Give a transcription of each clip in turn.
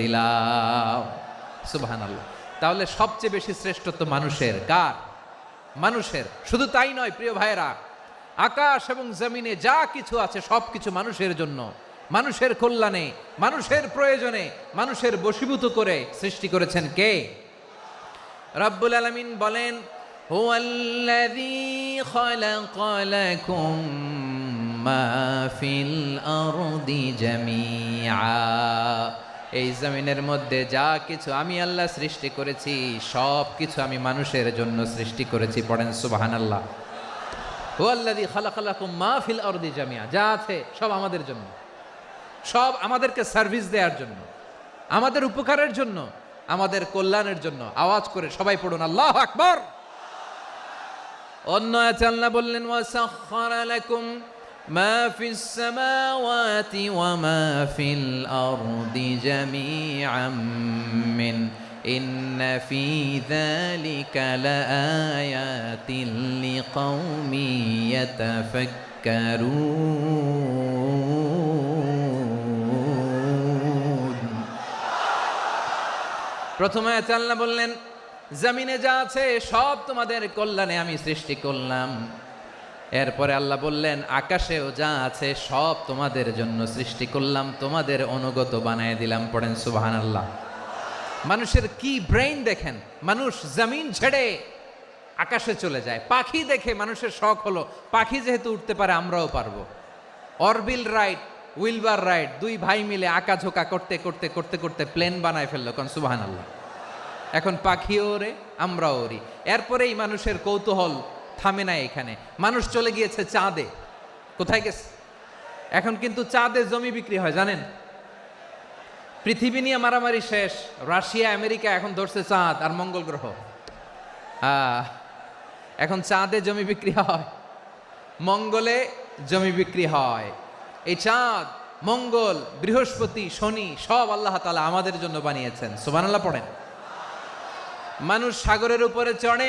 দিলাও সুবাহান আল্লাহ তাহলে সবচেয়ে বেশি শ্রেষ্ঠত্ব মানুষের কার? মানুষের। শুধু তাই নয়, প্রিয় ভাইরা আকাশ এবং জমিনে যা কিছু আছে সব কিছু মানুষের জন্য। মানুষের কল্যাণে, মানুষের প্রয়োজনে, মানুষের বশীভূত করে সৃষ্টি করেছেন কে? রব্বুল আলমিন বলেন মা ফিল আরদি জামিআ। এই জমিনের মধ্যে যা কিছু আমি আল্লাহ সৃষ্টি করেছি, সব কিছু আমি মানুষের জন্য সৃষ্টি করেছি, পড়েন সুবাহান আল্লাহ ও আল্লাদি খালাকালাকু মা ফিল অর্দি জামিয়া যা আছে সব আমাদের জন্য। সব আমাদেরকে সার্ভিস দেওয়ার জন্য, আমাদের উপকারের জন্য, আমাদের কল্যাণের জন্য। আওয়াজ করে সবাই পড়ুন, আল্লাহ আকবর। অন্য আল্লাহ বললেন ওয়াসাখারা লাকুম মা ফিস সামাওয়াতি ওয়া মা ফিল আরদি জামিআম মিন إن في ذلك لآيات لقوم يتفكرون প্রথমে আছে আল্লাহ বললেন জমিনে যা আছে সব তোমাদের কল্যাণে আমি সৃষ্টি করলাম এরপরে আল্লাহ বললেন, আকাশেও যা আছে সব তোমাদের জন্য সৃষ্টি করলাম, তোমাদের অনুগত বানায় দিলাম। পড়েন সুবাহান আল্লাহ মানুষের কি ব্রেইন দেখেন? মানুষ জমিন ছেড়ে আকাশে চলে যায়। পাখি দেখে মানুষের শখ হলো, পাখি যেহেতু উঠতে পারে আমরাও পারব। অরবিল রাইড, উইলবার রাইড, দুই ভাই মিলে আঁকা ঝোঁকা করতে করতে করতে করতে প্লেন বানায় ফেলল, কোন সুবাহান আল্লাহ এখন পাখিও ওরে, আমরাও ওরি। এরপরেই মানুষের কৌতূহল থামে না এখানে। মানুষ চলে গিয়েছে চাঁদে। কোথায় গেছে? এখন কিন্তু চাঁদে জমি বিক্রি হয়, জানেন? পৃথিবী নিয়ে মারামারি শেষ। রাশিয়া, আমেরিকা এখন ধরছে চাঁদ আর মঙ্গল গ্রহ। এখন চাঁদে জমি বিক্রি হয়, মঙ্গলে জমি বিক্রি হয়। এই চাঁদ, মঙ্গল, বৃহস্পতি, শনি সব আল্লাহ তালা আমাদের জন্য বানিয়েছেন। সুবহানাল্লাহ, পড়েন। মানুষ সাগরের উপরে চড়ে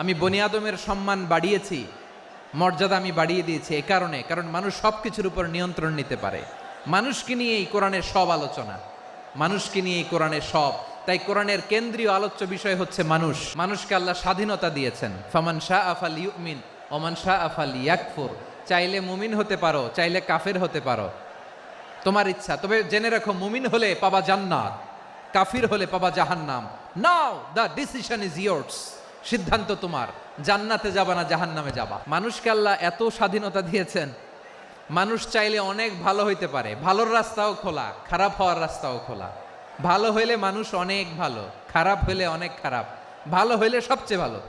আমি বনি আদমের সম্মান বাড়িয়েছি, মর্যাদা আমি বাড়িয়ে দিয়েছি এ কারণে, কারণ মানুষ সব কিছুর উপর নিয়ন্ত্রণ নিতে পারে। মানুষকে নিয়ে এই কোরআনের সব আলোচনা, মানুষকে নিয়ে এই কোরআনের সব। তাই কোরআনের কেন্দ্রীয় আলোচ্য বিষয় হচ্ছে মানুষ। মানুষকে আল্লাহ স্বাধীনতা দিয়েছেন। ফামান শাহ আফাল ইউমিন ওমান শাহ আফাল ইয়াকফুর চাইলে মুমিন হতে পারো, চাইলে কাফের হতে পারো। তোমার ইচ্ছা, তবে জেনে রাখো, মুমিন হলে পাবা জান্নাত, কাফির হলে পাবা জাহান্নাম। Now the decision is yours সিদ্ধান্ত তোমার। জান্নাতে যাবা না জাহান নামে যাবা। মানুষকে আল্লাহ এত স্বাধীনতা দিয়েছেন। মানুষ চাইলে অনেক ভালো হইতে পারে। ভালোর রাস্তাও খোলা, খারাপ হওয়ার রাস্তাও খোলা। ভালো হইলে মানুষ অনেক ভালো, খারাপ হইলে অনেক খারাপ। ভালো হইলে সবচেয়ে ভালো।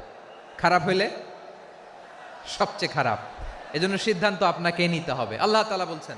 খারাপ হইলে সবচেয়ে খারাপ। এজন্য সিদ্ধান্ত আপনাকে নিতে হবে। আল্লাহ তালা বলছেন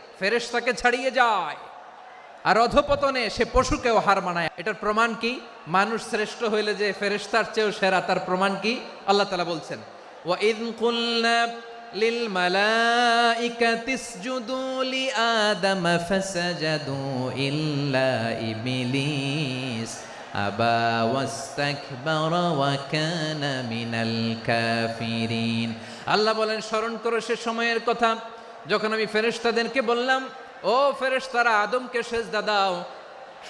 ফেরেশতাকে ছাড়িয়ে যায় আর অধপতনে সে পশুকেও হার মানায় এটার প্রমাণ কি মানুষ শ্রেষ্ঠ হইলে যে ফেরেশতার চেয়েও সেরা তার প্রমাণ কি আল্লাহ তালা বলছেন وَإِذْ قُلْنَا لِلْمَلَائِكَةِ اسْجُدُوا لِآدَمَ فَسَجَدُوا إِلَّا إِبْلِيسَ أَبَى وَاسْتَكْبَرَ وَكَانَ مِنَ الْكَافِرِينَ আল্লাহ বলেন স্মরণ করো সে সময়ের কথা যখন আমি ফেরেশতাদেরকে বললাম, ও ফেরেশতারা, আদমকে সেজদা দাও।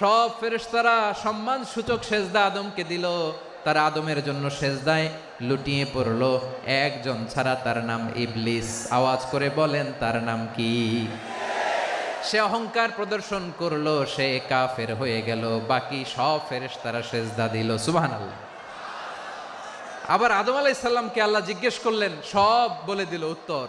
সব ফেরেশতারা সম্মান সূচক সেজদা আদমকে দিল। তারা আদমের জন্য সেজদায় লুটিয়ে পড়ল। একজন ছাড়া তার নাম ইবলিস। আওয়াজ করে বলেন, তার নাম কি? সে অহংকার প্রদর্শন করল, সে কাফের হয়ে গেল। বাকি সব ফেরেস ফেরেশতারা সেজদা দিল। সুবহানাল্লাহ। আবার আদম আলাইসাল্লামকে আল্লাহ জিজ্ঞেস করলেন, সব বলে দিল উত্তর।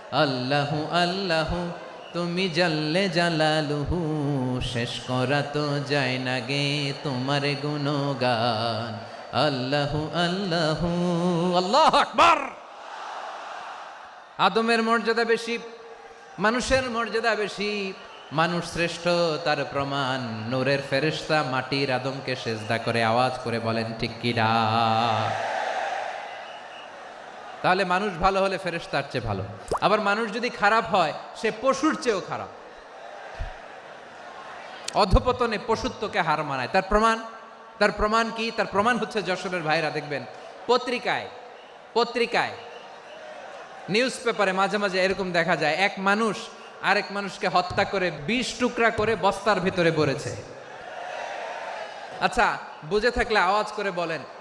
আল্লাহু আল্লাহু, তুমি জানলে জালালুহু, শেষ করা তো যায় না গে তোমার গুণগান। আল্লাহু আল্লাহু, আল্লাহ আকবার! আদমের মর্যাদা বেশি, মানুষের মর্যাদা বেশি, মানুষ শ্রেষ্ঠ তার প্রমাণ। নূরের ফেরেশতা মাটির আদমকে সেজদা করে আওয়াজ করে বলেন, ঠিক কিরা তাহলে মানুষ ভালো হলে ফেরেশতার চেয়ে ভালো। আবার মানুষ যদি খারাপ হয়, সে পশুর চেয়েও খারাপ। অধপতনে পশুত্বকে হার মানায়। তার প্রমাণ? তার প্রমাণ কি? তার প্রমাণ হচ্ছে যশোরের ভাইরা, দেখবেন, পত্রিকায় পত্রিকায় নিউজ পেপারে মাঝে মাঝে এরকম দেখা যায়, এক মানুষ আরেক মানুষকে হত্যা করে বিশ টুকরা করে বস্তার ভিতরে পড়েছে আচ্ছা বুঝে থাকলে আওয়াজ করে বলেন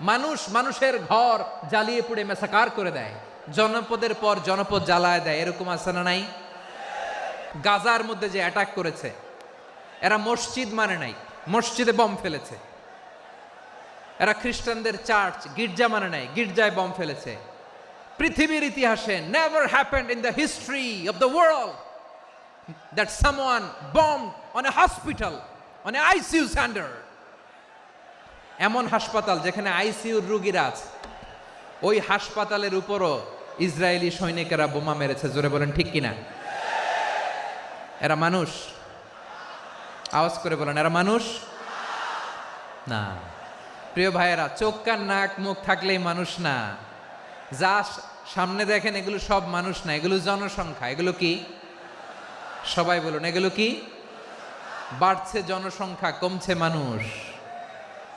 মানুষ মানুষের ঘর জ্বালিয়ে পুড়ে মেসাকার করে দেয়। জনপদের পর জনপদ জ্বালায় দেয়, এরকম আছে না নাই? গাজার মধ্যে যে অ্যাটাক করেছে, এরা মসজিদ মানে নাই, মসজিদে বম ফেলেছে। এরা খ্রিস্টানদের চার্চ গির্জা মানে নাই, গির্জায় বম ফেলেছে। পৃথিবীর ইতিহাসে never happened in the history of the world that someone bomb on a hospital on a ICU centre এমন হাসপাতাল যেখানে আইসিইউর রুগীরা আছে। ওই হাসপাতালের উপরও ইসরায়েলি সৈনিকেরা বোমা মেরেছে, জোরে বলেন ঠিক কিনা? এরা মানুষ? আওয়াজ করে বলেন, এরা মানুষ? না। প্রিয় ভাইয়েরা, চোখ কান নাক মুখ থাকলেই মানুষ না। যা সামনে দেখেন, এগুলো সব মানুষ না। এগুলো জনসংখ্যা। এগুলো কি? সবাই বলুন, এগুলো কি? বাড়ছে জনসংখ্যা, কমছে মানুষ।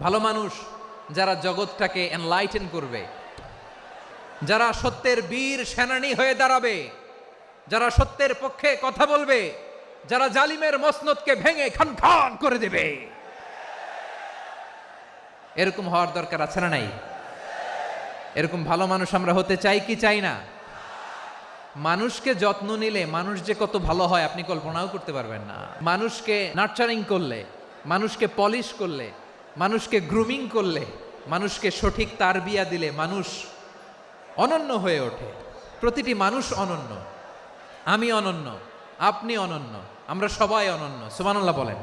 ভালো মানুষ যারা জগৎটাকে এনলাইটেন করবে, যারা সত্যের বীর সেনানী হয়ে দাঁড়াবে, যারা সত্যের পক্ষে কথা বলবে, যারা জালিমের মসনদকে ভেঙে খান খান করে দেবে। এরকম হওয়ার দরকার আছে না নাই? এরকম ভালো মানুষ আমরা হতে চাই কি চাই না? মানুষকে যত্ন নিলে মানুষ যে কত ভালো হয় আপনি কল্পনাও করতে পারবেন না। মানুষকে নার্চারিং করলে, মানুষকে পলিশ করলে মানুষকে গ্রুমিং করলে, মানুষকে সঠিক তারবিয়া দিলে মানুষ অনন্য হয়ে ওঠে। প্রতিটি মানুষ অনন্য। আমি অনন্য, আপনি অনন্য, আমরা সবাই অনন্য। সুমানুল্লাহ বলেন।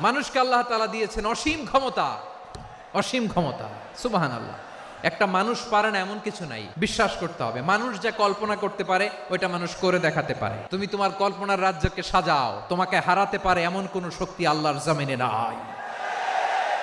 মানুষকে আল্লাহ তালা দিয়েছেন অসীম ক্ষমতা। অসীম ক্ষমতা সুবাহান আল্লাহ একটা মানুষ পারে না এমন কিছু নাই, বিশ্বাস করতে হবে। মানুষ যা কল্পনা করতে পারে, ওইটা মানুষ করে দেখাতে পারে। তুমি তোমার কল্পনার রাজ্যকে সাজাও, তোমাকে হারাতে পারে এমন কোনো শক্তি আল্লাহর জমিনে নাই।